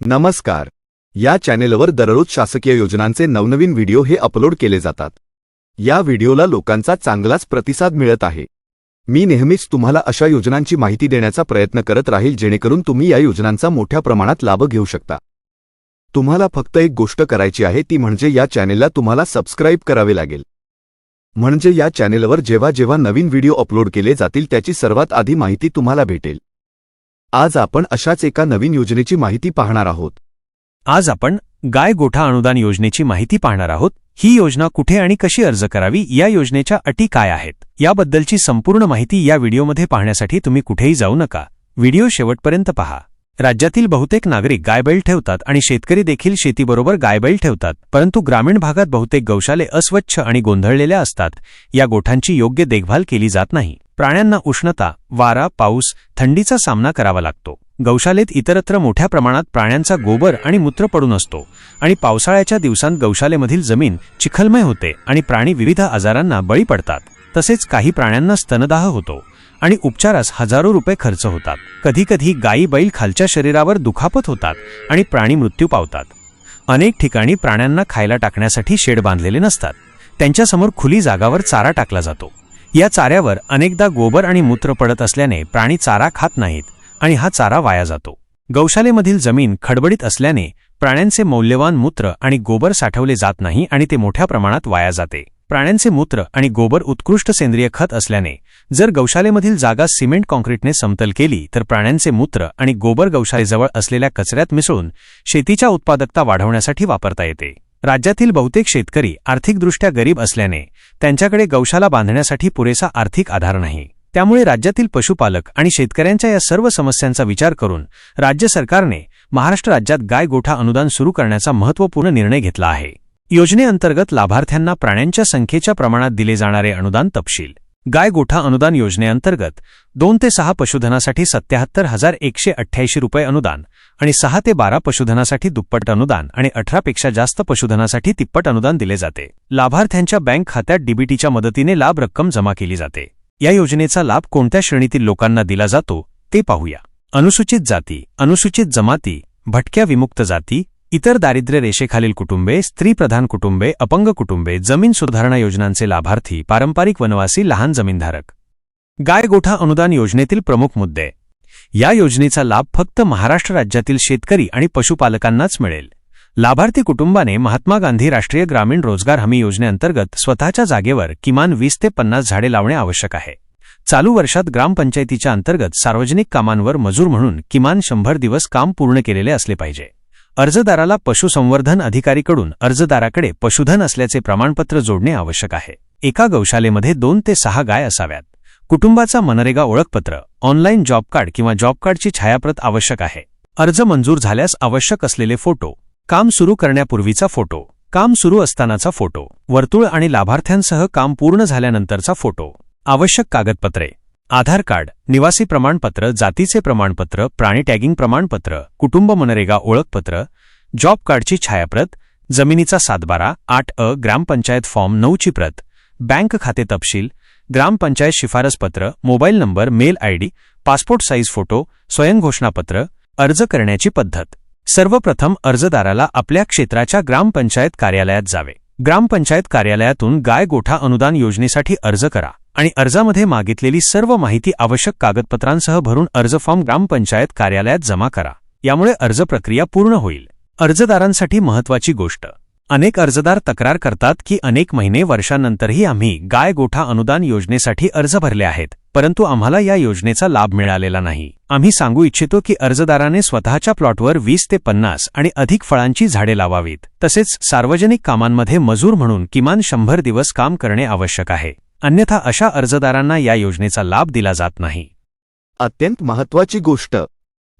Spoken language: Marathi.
नमस्कार. या चॅनेलवर दररोज शासकीय योजनांचे नवनवीन व्हिडिओ हे अपलोड केले जातात. या व्हिडिओला लोकांचा चांगलाच प्रतिसाद मिळत आहे. मी नेहमीच तुम्हाला अशा योजनांची माहिती देण्याचा प्रयत्न करत राहील जेणेकरून तुम्ही या योजनांचा मोठ्या प्रमाणात लाभ घेऊ शकता. तुम्हाला फक्त एक गोष्ट करायची आहे ती म्हणजे या चॅनेलला तुम्हाला सबस्क्राईब करावे लागेल. म्हणजे या चॅनेलवर जेव्हा जेव्हा नवीन व्हिडिओ अपलोड केले जातील त्याची सर्वात आधी माहिती तुम्हाला भेटेल. आज आपण अशाच एका नवीन योजनेची माहिती पाहणार आहोत. आज आपण गाय गोठा अनुदान योजनेची माहिती पाहणार आहोत. ही योजना कुठे आणि कशी अर्ज करावी या योजनेच्या अटी काय आहेत? याबद्दलची संपूर्ण माहिती या व्हिडिओमध्ये पाहण्यासाठी तुम्ही कुठेही जाऊ नका. व्हिडिओ शेवटपर्यंत पहा. राज्यातील बहुतेक नागरिक गायबैल ठेवतात आणि शेतकरी देखील शेतीबरोबर गायबैल ठेवतात परंतु ग्रामीण भागात बहुतेक गौशाले अस्वच्छ आणि गोंधळलेल्या असतात. या गोठांची योग्य देखभाल केली जात नाही. प्राण्यांना उष्णता वारा पाऊस थंडीचा सामना करावा लागतो. गौशालेत इतरत्र मोठ्या प्रमाणात प्राण्यांचा गोबर आणि मूत्र पडून असतो आणि पावसाळ्याच्या दिवसांत गौशालेमधील जमीन चिखलमय होते आणि प्राणी विविध आजारांना बळी पडतात. तसेच काही प्राण्यांना स्तनदाह होतो आणि उपचारास हजारो रुपये खर्च होतात. कधीकधी गायी बैल खालच्या शरीरावर दुखापत होतात आणि प्राणी मृत्यू पावतात. अनेक ठिकाणी प्राण्यांना खायला टाकण्यासाठी शेड बांधलेले नसतात. त्यांच्यासमोर खुली जागावर चारा टाकला जातो. या चाऱ्यावर अनेकदा गोबर आणि मूत्र पडत असल्याने प्राणी चारा खात नाहीत आणि हा चारा वाया जातो. गौशालेमधील जमीन खडबडीत असल्याने प्राण्यांचे मौल्यवान मूत्र आणि गोबर साठवले जात नाही आणि ते मोठ्या प्रमाणात वाया जाते. प्राण्यांचे मूत्र आणि गोबर उत्कृष्ट सेंद्रिय खत असल्याने जर गौशालेमधील जागा सिमेंट कॉन्क्रीटने समतल केली तर प्राण्यांचे मूत्र आणि गोबर गौशालेजवळ असलेल्या कचऱ्यात मिसळून शेतीच्या उत्पादकता वाढवण्यासाठी वापरता येते. राज्यातील बहुतेक शेतकरी आर्थिकदृष्ट्या गरीब असल्याने त्यांच्याकडे गौशाला बांधण्यासाठी पुरेसा आर्थिक आधार नाही. त्यामुळे राज्यातील पशुपालक आणि शेतकऱ्यांच्या या सर्व समस्यांचा विचार करून राज्य सरकारने महाराष्ट्र राज्यात गाय गोठा अनुदान सुरू करण्याचा महत्त्वपूर्ण निर्णय घेतला आहे. योजनेअंतर्गत लाभार्थ्यांना प्राण्यांच्या संख्येच्या प्रमाणात दिले जाणारे अनुदान तपशील. गाय गोठा अनुदान योजनेअंतर्गत दोन ते सहा पशुधनासाठी सत्याहत्तर हजार एकशे अठ्ठ्याऐंशी रुपये अनुदान आणि सहा ते बारा पशुधनासाठी दुप्पट अनुदान आणि अठरापेक्षा जास्त पशुधनासाठी तिप्पट अनुदान दिले जाते. लाभार्थ्यांच्या बँक खात्यात डीबीटीच्या मदतीने लाभ रक्कम जमा केली जाते. या योजनेचा लाभ कोणत्या श्रेणीतील लोकांना दिला जातो ते पाहूया. अनुसूचित जाती अनुसूचित जमाती भटक्या विमुक्त जाती इतर दारिद्र्य रेषेखालील कुटुंबे स्त्रीप्रधान कुटुंबे अपंग कुटुंबे जमीन सुधारणा योजनांचे लाभार्थी पारंपरिक वनवासी लहान जमीनधारक. गाय गोठा अनुदान योजनेतील प्रमुख मुद्दे. या योजनेचा लाभ फक्त महाराष्ट्र राज्यातील शेतकरी आणि पशुपालकांनाच मिळेल. लाभार्थी कुटुंबाने महात्मा गांधी राष्ट्रीय ग्रामीण रोजगार हमी योजनेअंतर्गत स्वतःच्या जागेवर किमान वीस ते पन्नास झाडे लावणे आवश्यक आहे. चालू वर्षात ग्रामपंचायतीच्या अंतर्गत सार्वजनिक कामांवर मजूर म्हणून किमान शंभर दिवस काम पूर्ण केलेले असले पाहिजे. अर्जदाराला पशुसंवर्धन अधिकारीकडून अर्जदाराकडे पशुधन असल्याचे प्रमाणपत्र जोडणे आवश्यक आहे. एका गौशालेमध्ये दोन ते सहा गाय असाव्यात. कुटुंबाचा मनरेगा ओळखपत्र ऑनलाईन जॉब कार्ड किंवा जॉब कार्डची छायाप्रत आवश्यक आहे. अर्ज मंजूर झाल्यास आवश्यक असलेले फोटो काम सुरू करण्यापूर्वीचा फोटो काम सुरू असतानाचा फोटो वर्तुळ आणि लाभार्थ्यांसह काम पूर्ण झाल्यानंतरचा फोटो आवश्यक कागदपत्रे आधार कार्ड निवासी प्रमाणपत्र जातीचे प्रमाणपत्र प्राणी टॅगिंग प्रमाणपत्र कुटुंब मनरेगा ओळखपत्र जॉब कार्डची छायाप्रत जमिनीचा सातबारा आठ अ ग्रामपंचायत फॉर्म नऊची प्रत बँक खाते तपशील ग्रामपंचायत शिफारसपत्र mobile number mail ID passport size photo स्वयंघोषणापत्र अर्ज करण्याची पद्धत. सर्वप्रथम अर्जदाराला आपल्या क्षेत्राच्या ग्रामपंचायत कार्यालयात जावे. ग्रामपंचायत कार्यालयातून गाय गोठा अनुदान योजनेसाठी अर्ज करा आणि अर्जामध्ये मागितलेली सर्व माहिती आवश्यक कागदपत्रांसह भरून अर्ज फॉर्म ग्रामपंचायत कार्यालयात जमा करा. यामुळे अर्ज प्रक्रिया पूर्ण होईल. अर्जदारांसाठी महत्वाची गोष्ट. अनेक अर्जदार तक्रार करतात की अनेक महिने वर्षांनंतरही आम्ही गाय गोठा अनुदान योजनेसाठी अर्ज भरले आहेत परंतु आम्हाला या योजनेचा लाभ मिळालेला नाही. आम्ही सांगू इच्छितो की अर्जदाराने स्वतःच्या प्लॉटवर वीस ते पन्नास आणि अधिक फळांची झाडे लावावीत. तसेच सार्वजनिक कामांमध्ये मजूर म्हणून किमान शंभर दिवस काम करणे आवश्यक आहे. अन्यथा अशा अर्जदारांना या योजनेचा लाभ दिला जात नाही. अत्यंत महत्वाची गोष्ट.